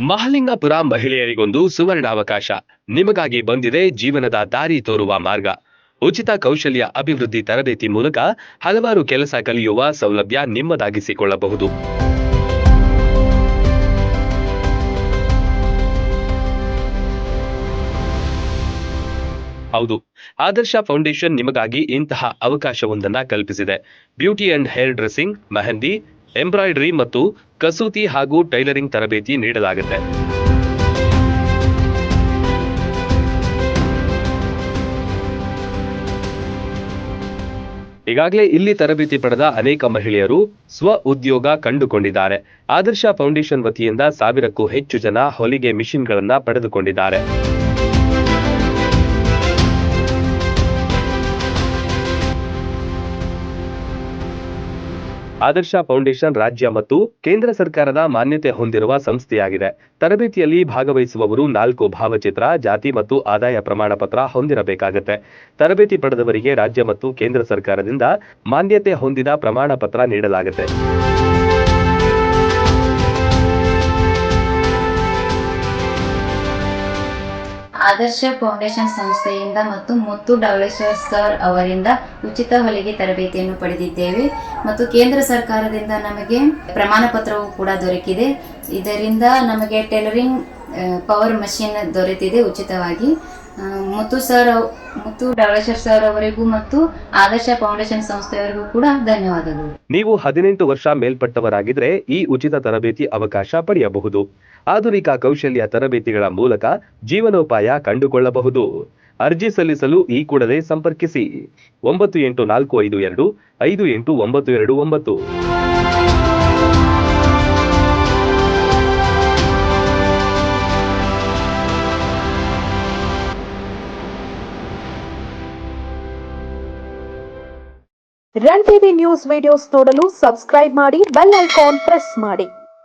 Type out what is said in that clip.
ಮಹಲಿಂಗಪುರ ಮಹಿಳೆಯರಿಗೊಂದು ಸುವರ್ಣಾವಕಾಶ. ನಿಮಗಾಗಿ ಬಂದಿದೆ ಜೀವನದ ದಾರಿ ತೋರುವ ಮಾರ್ಗ. ಉಚಿತ ಕೌಶಲ್ಯ ಅಭಿವೃದ್ಧಿ ತರಬೇತಿ ಮೂಲಕ ಹಲವಾರು ಕೆಲಸ ಕಲಿಯುವ ಸೌಲಭ್ಯ ನಿಮ್ಮದಾಗಿಸಿಕೊಳ್ಳಬಹುದು. ಹೌದು, ಆದರ್ಶ ಫೌಂಡೇಶನ್ ನಿಮಗಾಗಿ ಇಂತಹ ಅವಕಾಶವೊಂದನ್ನು ಕಲ್ಪಿಸಿದೆ. Beauty and hair dressing, mehndi embroidery ಮತ್ತು ಕಸೂತಿ ಹಾಗೂ ಟೈಲರಿಂಗ್ ತರಬೇತಿ ನೀಡಲಾಗುತ್ತೆ. ಈಗಾಗಲೇ ಇಲ್ಲಿ ತರಬೇತಿ ಪಡೆದ ಅನೇಕ ಮಹಿಳೆಯರು ಸ್ವ ಉದ್ಯೋಗ ಕಂಡುಕೊಂಡಿದ್ದಾರೆ. ಆದರ್ಶ ಫೌಂಡೇಶನ್ ವತಿಯಿಂದ ಸಾವಿರಕ್ಕೂ ಹೆಚ್ಚು ಜನ ಹೊಲಿಗೆ ಮಿಷಿನ್ಗಳನ್ನ ಪಡೆದುಕೊಂಡಿದ್ದಾರೆ. ಆದರ್ಶ ಫೌಂಡೇಶನ್ ರಾಜ್ಯ ಮತ್ತು ಕೇಂದ್ರ ಸರ್ಕಾರದ ಮಾನ್ಯತೆ ಹೊಂದಿರುವ ಸಂಸ್ಥೆಯಾಗಿದೆ. ತರಬೇತಿಯಲ್ಲಿ ಭಾಗವಹಿಸುವವರು ನಾಲ್ಕು ಭಾವಚಿತ್ರ, ಜಾತಿ ಮತ್ತು ಆದಾಯ ಪ್ರಮಾಣ ಪತ್ರ ಹೊಂದಿರಬೇಕಾಗುತ್ತೆ. ತರಬೇತಿ ಪಡೆದವರಿಗೆ ರಾಜ್ಯ ಮತ್ತು ಕೇಂದ್ರ ಸರ್ಕಾರದಿಂದ ಮಾನ್ಯತೆ ಹೊಂದಿದ ಪ್ರಮಾಣ ಪತ್ರ ನೀಡಲಾಗುತ್ತೆ. ಆದರ್ಶ ಫೌಂಡೇಶನ್ ಸಂಸ್ಥೆಯಿಂದ ಮತ್ತು ಮುತ್ತು ಡವಳೇಶ್ವರ್ ಸರ್ ಅವರಿಂದ ಉಚಿತ ಹೊಲಿಗೆ ತರಬೇತಿಯನ್ನು ಪಡೆದಿದ್ದೇವೆ. ಮತ್ತು ಕೇಂದ್ರ ಸರ್ಕಾರದಿಂದ ನಮಗೆ ಪ್ರಮಾಣ ಪತ್ರವು ಕೂಡ ದೊರಕಿದೆ. ಇದರಿಂದ ನಮಗೆ ಟೈಲರಿಂಗ್ ಪವರ್ ಮಷಿನ್ ದೊರೆತಿದೆ ಉಚಿತವಾಗಿ. ಮುತ್ತು ಸರ್ ಮುತ್ತು ಡವಳೇಶ್ವರ್ ಸರ್ ಅವರಿಗೂ ಮತ್ತು ಆದರ್ಶ ಫೌಂಡೇಶನ್ ಸಂಸ್ಥೆಯವರಿಗೂ ಕೂಡ ಧನ್ಯವಾದಗಳು. ನೀವು ಹದಿನೆಂಟು ವರ್ಷ ಮೇಲ್ಪಟ್ಟವರಾಗಿದ್ರೆ ಈ ಉಚಿತ ತರಬೇತಿ ಅವಕಾಶ ಪಡೆಯಬಹುದು. ಆಧುನಿಕ ಕೌಶಲ್ಯ ತರಬೇತಿಗಳ ಮೂಲಕ ಜೀವನೋಪಾಯ ಕಂಡುಕೊಳ್ಳಬಹುದು. ಅರ್ಜಿ ಸಲ್ಲಿಸಲು ಈ ಕೂಡಲೇ ಸಂಪರ್ಕಿಸಿ. ಒಂಬತ್ತು ಎಂಟು ನಾಲ್ಕು ಐದು ಎರಡು, ಐದು ಎಂಟು ಒಂಬತ್ತು ಎರಡು ಒಂಬತ್ತು. ರನ್ ಟಿವಿ ನ್ಯೂಸ್ ವಿಡಿಯೋಸ್ ನೋಡಲು ಸಬ್ಸ್ಕ್ರೈಬ್ ಮಾಡಿ ಬೆಲ್ ಐಕಾನ್ ಪ್ರೆಸ್ ಮಾಡಿ.